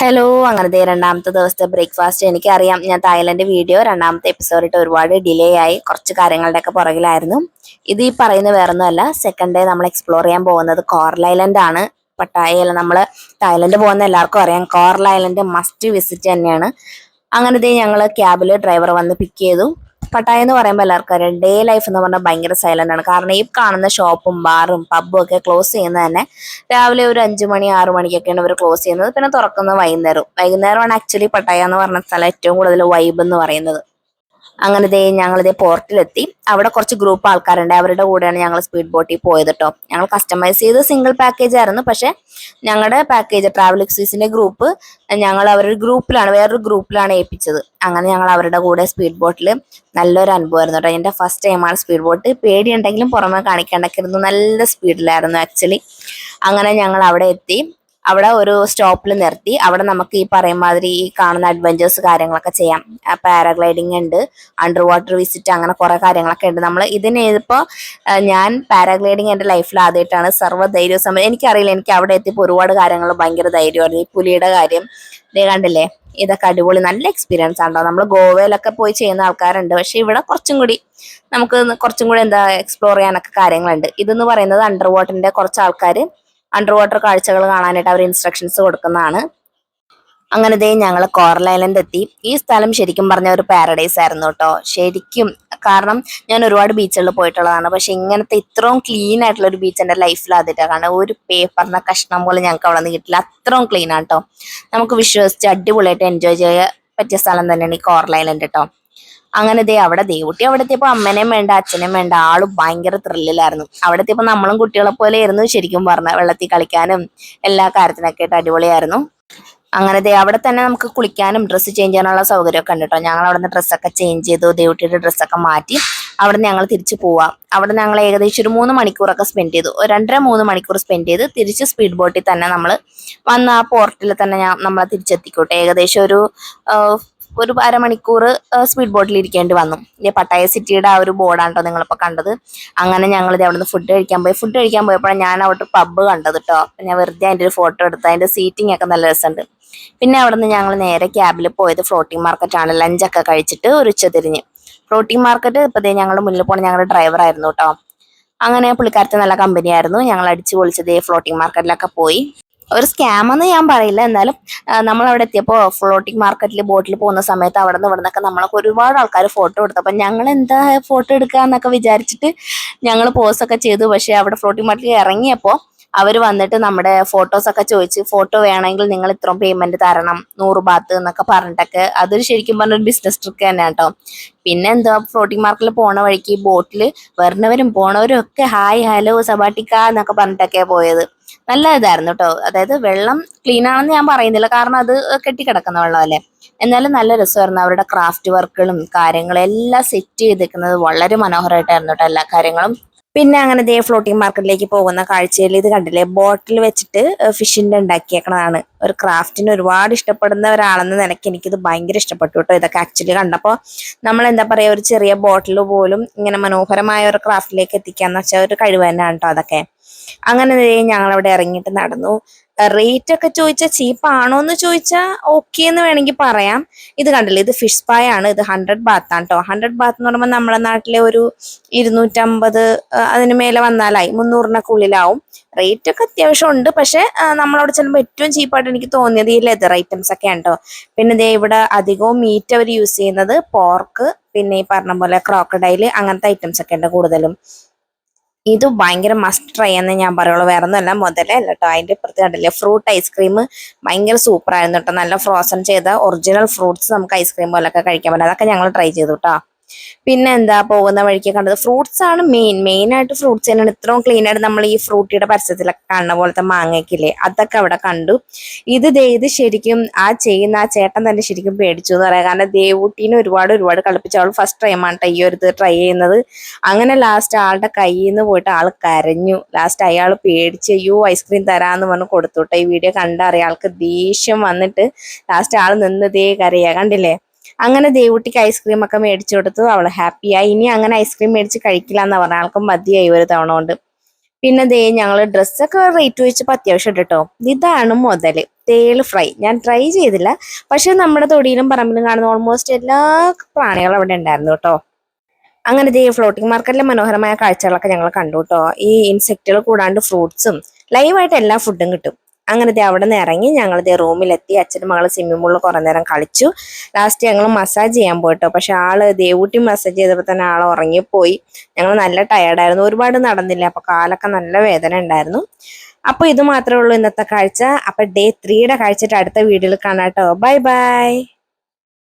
Hello അങ്ങനത്തെ രണ്ടാമത്തെ ദിവസത്തെ ബ്രേക്ക്ഫാസ്റ്റ് എനിക്കറിയാം. ഞാൻ തായ്ലൻഡ് വീഡിയോ രണ്ടാമത്തെ എപ്പിസോഡിട്ട് ഒരുപാട് ഡിലേ ആയി. കുറച്ച് കാര്യങ്ങളുടെ ഒക്കെ പുറകിലായിരുന്നു. ഇത് ഈ പറയുന്ന വേറൊന്നുമല്ല. സെക്കൻഡ് ഡേ നമ്മൾ എക്സ്പ്ലോർ ചെയ്യാൻ പോകുന്നത് കോറൽ ഐലൻഡ് ആണ്. പട്ടായയിൽ നമ്മൾ തായ്ലൻഡ് പോകുന്ന എല്ലാവർക്കും അറിയാം. കോറൽ ഐലൻഡ് മസ്റ്റ് വിസിറ്റ് തന്നെയാണ്. അങ്ങനത്തെ ഞങ്ങൾ ക്യാബിൽ ഡ്രൈവർ വന്ന് പിക്ക് ചെയ്തു. പട്ടായ എന്ന് പറയുമ്പോൾ എല്ലാവർക്കും അറിയാം. ഡേ ലൈഫ് എന്ന് പറഞ്ഞാൽ ഭയങ്കര സൈലന്റ് ആണ്. കാരണം ഈ കാണുന്ന ഷോപ്പും ബാറും പബ്ബും ഒക്കെ ക്ലോസ് ചെയ്യുന്നത് തന്നെ രാവിലെ ഒരു അഞ്ചു മണി ആറ് മണിക്കൊക്കെയാണ് ഇവർ ക്ലോസ് ചെയ്യുന്നത്. പിന്നെ തുറക്കുന്നത് വൈകുന്നേരം. വൈകുന്നേരമാണ് ആക്ച്വലി പട്ടായ എന്ന് പറഞ്ഞ സ്ഥലം ഏറ്റവും കൂടുതൽ വൈബ് എന്ന് പറയുന്നത്. അങ്ങനെ ദേ ഇതേ പോർട്ടിലെത്തി. അവിടെ കുറച്ച് ഗ്രൂപ്പ് ആൾക്കാരുണ്ട്. അവരുടെ കൂടെയാണ് ഞങ്ങൾ സ്പീഡ് ബോട്ടിൽ പോയത് കേട്ടോ ഞങ്ങൾ കസ്റ്റമൈസ് ചെയ്ത് സിംഗിൾ പാക്കേജ് ആയിരുന്നു. പക്ഷെ ഞങ്ങളുടെ പാക്കേജ് ട്രാവൽ എക്സീസിന്റെ ഗ്രൂപ്പ് ഞങ്ങൾ അവരുടെ ഗ്രൂപ്പിലാണ് വേറൊരു ഗ്രൂപ്പിലാണ് ഏൽപ്പിച്ചത്. അങ്ങനെ ഞങ്ങൾ അവരുടെ കൂടെ സ്പീഡ് ബോട്ടിൽ നല്ലൊരു അനുഭവമായിരുന്നു കേട്ടോ എന്റെ ഫസ്റ്റ് ടൈമാണ് സ്പീഡ് ബോട്ട് പേടിയുണ്ടെങ്കിലും പുറമെ കാണിക്കേണ്ടക്കിരുന്നു നല്ല സ്പീഡിലായിരുന്നു ആക്ച്വലി അങ്ങനെ ഞങ്ങൾ അവിടെ എത്തി. അവിടെ ഒരു സ്റ്റോപ്പിൽ നിർത്തി. അവിടെ നമുക്ക് ഈ പറയും മാതിരി ഈ കാണുന്ന അഡ്വഞ്ചേഴ്സ് കാര്യങ്ങളൊക്കെ ചെയ്യാം. പാരാഗ്ലൈഡിങ് ഉണ്ട് അണ്ടർ വാട്ടർ വിസിറ്റ് അങ്ങനെ കുറേ കാര്യങ്ങളൊക്കെ ഉണ്ട്. നമ്മൾ ഇതിന് ഇതിപ്പോ ഞാൻ പാരാഗ്ലൈഡിങ് എന്റെ ലൈഫിൽ ആദ്യമായിട്ടാണ് സർവ ധൈര്യ സമയം എനിക്കറിയില്ല എനിക്ക് അവിടെ എത്തിയപ്പോൾ ഒരുപാട് കാര്യങ്ങൾ ഭയങ്കര ധൈര്യമായിരുന്നു. ഈ പുലിയുടെ കാര്യം ഇത് കണ്ടില്ലേ? ഇതൊക്കെ അടിപൊളി നല്ല എക്സ്പീരിയൻസ് ആണല്ലോ. നമ്മൾ ഗോവയിലൊക്കെ പോയി ചെയ്യുന്ന ആൾക്കാരുണ്ട്. പക്ഷെ ഇവിടെ കുറച്ചും കൂടി നമുക്ക് കുറച്ചും കൂടി എന്താ എക്സ്പ്ലോർ ചെയ്യാനൊക്കെ കാര്യങ്ങളുണ്ട്. ഇതെന്ന് പറയുന്നത് അണ്ടർ വാട്ടറിന്റെ കുറച്ച് ആൾക്കാർ അണ്ടർ വാട്ടർ കാഴ്ചകൾ കാണാനായിട്ട് അവർ ഇൻസ്ട്രക്ഷൻസ് കൊടുക്കുന്നതാണ്. അങ്ങനെ ദേ ഞങ്ങൾ കോറൽ ഐലൻഡ് എത്തി. ഈ സ്ഥലം ശരിക്കും പറഞ്ഞ ഒരു പാരഡൈസ് ആയിരുന്നു കേട്ടോ ശരിക്കും കാരണം ഞാൻ ഒരുപാട് ബീച്ചുകളിൽ പോയിട്ടുള്ളതാണ്. പക്ഷെ ഇങ്ങനത്തെ ഇത്രയും ക്ലീൻ ആയിട്ടുള്ള ഒരു ബീച്ച് എന്റെ ലൈഫിൽ ആദ്യമായിട്ടാണ് കാരണം ഒരു പേപ്പറിന്റെ കഷ്ണം പോലും ഞങ്ങൾക്ക് അവിടെ നിന്ന് കിട്ടില്ല. അത്രയും ക്ലീൻ ആട്ടോ നമുക്ക് വിശ്വസിച്ച് അടിപൊളിയായിട്ട് എൻജോയ് ചെയ്യാൻ പറ്റിയ സ്ഥലം തന്നെയാണ് ഈ കോറൽ ഐലൻഡ് കേട്ടോ അങ്ങനെ ദേ അവിടെ ദേവുട്ടി അവിടെ എത്തിയപ്പോ അമ്മനെയും വേണ്ട അച്ഛനെയും വേണ്ട ആൾ ഭയങ്കര ത്രില്ലിലായിരുന്നു. അവിടെ എത്തിയപ്പോ നമ്മളും കുട്ടികളെ പോലെ ആയിരുന്നു ശരിക്കും പറഞ്ഞ വെള്ളത്തിൽ കളിക്കാനും എല്ലാ കാര്യത്തിനൊക്കെ ആയിട്ട് അടിപൊളിയായിരുന്നു. അങ്ങനെ ദേ അവിടെ തന്നെ നമുക്ക് കുളിക്കാനും ഡ്രസ്സ് ചേഞ്ച് ചെയ്യാനുള്ള സൗകര്യമൊക്കെ ഉണ്ട് കേട്ടോ ഞങ്ങൾ അവിടെ നിന്ന് ഡ്രസ്സൊക്കെ ചേഞ്ച് ചെയ്തു ദേവുട്ടിയുടെ ഡ്രസ്സൊക്കെ മാറ്റി. അവിടെ ഞങ്ങൾ തിരിച്ചു പോവാം. അവിടെ ഞങ്ങൾ ഏകദേശം ഒരു മൂന്ന് മണിക്കൂറൊക്കെ സ്പെൻഡ് ചെയ്തു. രണ്ടര മൂന്ന് മണിക്കൂർ സ്പെൻഡ് ചെയ്ത് തിരിച്ച് സ്പീഡ് ബോട്ടിൽ തന്നെ നമ്മൾ വന്ന ആ പോർട്ടിൽ തന്നെ ഞാൻ നമ്മളെ തിരിച്ചെത്തിക്കോട്ടെ ഏകദേശം ഒരു ഒരു അരമണിക്കൂർ സ്പീഡ് ബോട്ടിൽ ഇരിക്കേണ്ടി വന്നു. പട്ടായ സിറ്റിയുടെ ആ ഒരു ബോർഡാണ് കേട്ടോ നിങ്ങളിപ്പോൾ കണ്ടത്. അങ്ങനെ ഞങ്ങൾ അവിടുന്ന് ഫുഡ് കഴിക്കാൻ പോയി. ഫുഡ് കഴിക്കാൻ പോയപ്പോഴാണ് ഞാൻ അവിടെ പബ്ബ് കണ്ടത് കേട്ടോ ഞാൻ വെറുതെ അതിന്റെ ഒരു ഫോട്ടോ എടുത്ത് അതിന്റെ സീറ്റിംഗ് ഒക്കെ നല്ല രസമുണ്ട്. പിന്നെ അവിടെ നിന്ന് ഞങ്ങൾ നേരെ ക്യാബിൽ പോയത് ഫ്ലോട്ടിംഗ് മാർക്കറ്റാണ് ലഞ്ചൊക്കെ കഴിച്ചിട്ട് ഒരു ഉച്ച തിരിഞ്ഞ്. ഫ്ലോട്ടിംഗ് മാർക്കറ്റ് ഇപ്പം ദേ ഞങ്ങളുടെ മുന്നിൽ പോണ ഞങ്ങളുടെ ഡ്രൈവർ ആയിരുന്നു കേട്ടോ അങ്ങനെ പുള്ളിക്കാരത്തെ നല്ല കമ്പനിയായിരുന്നു ഞങ്ങൾ അടിച്ചു പൊളിച്ചത് ഫ്ലോട്ടിംഗ് മാർക്കറ്റിലൊക്കെ പോയി. ഒരു സ്കാമെന്ന് ഞാൻ പറയില്ല. എന്നാലും നമ്മൾ അവിടെ എത്തിയപ്പോൾ ഫ്ലോട്ടിംഗ് മാർക്കറ്റിൽ ബോട്ടിൽ പോകുന്ന സമയത്ത് അവിടെ നിന്ന് ഇവിടെ നിന്നൊക്കെ നമ്മളൊക്കെ ഒരുപാട് ആൾക്കാർ ഫോട്ടോ എടുത്തു. അപ്പം ഞങ്ങൾ എന്താ ഫോട്ടോ എടുക്കുക എന്നൊക്കെ വിചാരിച്ചിട്ട് ഞങ്ങൾ പോസൊക്കെ ചെയ്തു. പക്ഷേ അവിടെ ഫ്ലോട്ടിംഗ് മാർക്കറ്റിൽ ഇറങ്ങിയപ്പോൾ അവർ വന്നിട്ട് നമ്മുടെ ഫോട്ടോസ് ഒക്കെ ചോദിച്ച് ഫോട്ടോ വേണമെങ്കിൽ നിങ്ങൾ ഇത്രയും പേയ്മെന്റ് തരണം നൂറ് ബാത്ത് എന്നൊക്കെ പറഞ്ഞിട്ടൊക്കെ. അതൊരു ശരിക്കും പറഞ്ഞൊരു ബിസിനസ് ട്രിക്ക് തന്നെ കേട്ടോ. പിന്നെ എന്തോ ഫ്ലോട്ടിംഗ് മാർക്കിൽ പോണ വഴിക്ക് ബോട്ടിൽ വരുന്നവരും പോണവരും ഒക്കെ ഹായ് ഹലോ സബാട്ടിക്ക എന്നൊക്കെ പറഞ്ഞിട്ടൊക്കെ പോയത്. നല്ല ഇതായിരുന്നു കേട്ടോ. അതായത് വെള്ളം ക്ലീൻ ആണെന്ന് ഞാൻ പറയുന്നില്ല കാരണം അത് കെട്ടിക്കിടക്കുന്ന വെള്ളമല്ലേ. എന്നാലും നല്ല രസമായിരുന്നു. അവരുടെ ക്രാഫ്റ്റ് വർക്കുകളും കാര്യങ്ങളും എല്ലാം സെറ്റ് ചെയ്തിരിക്കുന്നത് വളരെ മനോഹരമായിട്ടായിരുന്നു കേട്ടോ എല്ലാ കാര്യങ്ങളും. പിന്നെ അങ്ങനെ ദേ ഫ്ലോട്ടിംഗ് മാർക്കറ്റിലേക്ക് പോകുന്ന കാഴ്ചയിൽ ഇത് കണ്ടില്ലേ? ബോട്ടിൽ വെച്ചിട്ട് ഫിഷിന്റെ ഉണ്ടാക്കിയേക്കണതാണ്. ഒരു ക്രാഫ്റ്റിന് ഒരുപാട് ഇഷ്ടപ്പെടുന്ന ഒരാളെന്ന നിലയ്ക്ക് എനിക്കിത് ഭയങ്കര ഇഷ്ടപ്പെട്ടു കേട്ടോ ഇതൊക്കെ ആക്ച്വലി കണ്ടപ്പോൾ. നമ്മൾ എന്താ പറയാ ഒരു ചെറിയ ബോട്ടിൽ പോലും ഇങ്ങനെ മനോഹരമായ ഒരു ക്രാഫ്റ്റിലേക്ക് എത്തിക്കാന്ന് വെച്ചാൽ ഒരു കഴിവ് തന്നെയാണ് കേട്ടോ അതൊക്കെ. അങ്ങനെ ഞങ്ങൾ അവിടെ ഇറങ്ങിയിട്ട് നടന്നു. റേറ്റ് ഒക്കെ ചോദിച്ചാൽ ചീപ്പ് ആണോ എന്ന് ചോദിച്ചാൽ ഓക്കെ എന്ന് വേണമെങ്കിൽ പറയാം. ഇത് കണ്ടില്ലേ ഇത് ഫിഷ് പായ ആണ് ഇത് ഹൺഡ്രഡ് ബാത്ത് ആണ് കേട്ടോ ഹൺഡ്രഡ് ബാത്ത് എന്ന് പറയുമ്പോൾ നമ്മുടെ നാട്ടിലെ ഒരു ഇരുന്നൂറ്റമ്പത് അതിന് മേലെ വന്നാലായി മുന്നൂറിനൊക്കെ ഉള്ളിലാവും. റേറ്റ് ഒക്കെ അത്യാവശ്യം ഉണ്ട് പക്ഷെ നമ്മളവിടെ ചെല്ലുമ്പോൾ ഏറ്റവും ചീപ്പായിട്ട് എനിക്ക് തോന്നിയത് ഈ ലെതർ ഐറ്റംസ് ഒക്കെ ഉണ്ടോ പിന്നെ ദേ ഇവിടെ അധികവും മീറ്റ് അവർ യൂസ് ചെയ്യുന്നത് പോർക്ക് പിന്നെ ഈ പറഞ്ഞ പോലെ ക്രോക്കഡൈൽ അങ്ങനത്തെ ഐറ്റംസ് ഒക്കെ ഉണ്ട് കൂടുതലും. ഇത് ഭയങ്കര മസ്റ്റ് ട്രൈ എന്ന് ഞാൻ പറയുള്ളൂ. വേറെ ഒന്നുമല്ല മുതലേ അല്ല കേട്ടോ അതിന്റെ ഇപ്പുറത്ത് കണ്ടില്ലേ ഫ്രൂട്ട് ഐസ്ക്രീം ഭയങ്കര സൂപ്പർ ആയിരുന്നു കേട്ടോ നല്ല ഫ്രോസൺ ചെയ്ത ഒറിജിനൽ ഫ്രൂട്ട്സ് നമുക്ക് ഐസ്ക്രീം പോലൊക്കെ കഴിക്കാൻ പറ്റും. അതൊക്കെ ഞങ്ങൾ ട്രൈ ചെയ്തു കേട്ടോ പിന്നെ എന്താ പോകുന്ന വഴിക്ക് കണ്ടത്? ഫ്രൂട്ട്സ് ആണ് മെയിൻ മെയിൻ ആയിട്ട് ഫ്രൂട്ട്സ് തന്നെയാണ്. ഇത്രയും ക്ലീൻ ആയിട്ട് നമ്മൾ ഈ ഫ്രൂട്ടിയുടെ പരസ്യത്തിലൊക്കെ കാണുന്ന പോലത്തെ മാങ്ങയ്ക്കില്ലേ അതൊക്കെ അവിടെ കണ്ടു. ഇത് ഇത് ശരിക്കും ആ ചെയ്യുന്ന ആ ചേട്ടൻ തന്നെ ശരിക്കും പേടിച്ചു എന്ന് പറയാം. കാരണം ദേവൂട്ടീനെ ഒരുപാട് ഒരുപാട് കളിപ്പിച്ചു അവൾ ഫസ്റ്റ് ടൈമാണ് ആണ് ഈ ഒരു ഇത് ട്രൈ ചെയ്യുന്നത്. അങ്ങനെ ലാസ്റ്റ് ആളുടെ കയ്യിൽ നിന്ന് പോയിട്ട് ആൾ കരഞ്ഞു. ലാസ്റ്റ് അയാൾ പേടിച്ച് അയ്യോ ഐസ്ക്രീം തരാന്ന് പറഞ്ഞ് കൊടുത്തു ഈ വീഡിയോ കണ്ടറിയാം. ആൾക്ക് ദേഷ്യം വന്നിട്ട് ലാസ്റ്റ് ആൾ നിന്നതേ കരയാ. കണ്ടില്ലേ? അങ്ങനെ ദേവുട്ടിക്ക് ഐസ്ക്രീം ഒക്കെ മേടിച്ചു കൊടുത്തു. അവൾ ഹാപ്പിയായി. ഇനി അങ്ങനെ ഐസ്ക്രീം മേടിച്ച് കഴിക്കില്ല എന്ന് പറഞ്ഞ ആൾക്കും മതിയായി ഒരു തവണ കൊണ്ട്. പിന്നെ ദേ ഞങ്ങൾ ഡ്രസ്സൊക്കെ റേറ്റ് വെച്ചപ്പോ അത്യാവശ്യം കേട്ടോ ഇതാണ് മുതൽ. തേൾ ഫ്രൈ. ഞാൻ ട്രൈ ചെയ്തില്ല. പക്ഷെ നമ്മുടെ തൊടിയിലും പറമ്പിലും കാണുന്ന ഓൾമോസ്റ്റ് എല്ലാ പ്രാണികളും അവിടെ ഉണ്ടായിരുന്നു കേട്ടോ അങ്ങനെ ദേ ഫ്ലോട്ടിംഗ് മാർക്കറ്റിലെ മനോഹരമായ കാഴ്ചകളൊക്കെ ഞങ്ങൾ കണ്ടു കേട്ടോ ഈ ഇൻസെക്റ്റുകൾ കൂടാണ്ട് ഫ്രൂട്ട്സും ലൈവായിട്ട് എല്ലാ ഫുഡും കിട്ടും. അങ്ങനെ ദേ അവിടെ നിന്ന് ഇറങ്ങി ഞങ്ങൾ ദേ റൂമിലെത്തി. അച്ഛനും മകൾ സ്വിമ്മിംഗ് പൂളിൽ കുറേ നേരം കളിച്ചു. ലാസ്റ്റ് ഞങ്ങൾ മസാജ് ചെയ്യാൻ പോയിട്ടോ. പക്ഷെ ആൾ ദേവൂട്ടി മസാജ് ചെയ്തപ്പോൾ തന്നെ ആൾ ഉറങ്ങിപ്പോയി. ഞങ്ങൾ നല്ല ടയർഡായിരുന്നു ഒരുപാട് നടന്നില്ല. അപ്പൊ കാലൊക്കെ നല്ല വേദന ഉണ്ടായിരുന്നു. അപ്പോൾ ഇത് മാത്രമേ ഉള്ളൂ ഇന്നത്തെ കാഴ്ച. അപ്പൊ ഡേ ത്രീയുടെ കാഴ്ചയിട്ട് അടുത്ത വീഡിയോയിൽ കാണാട്ടോ. Bye bye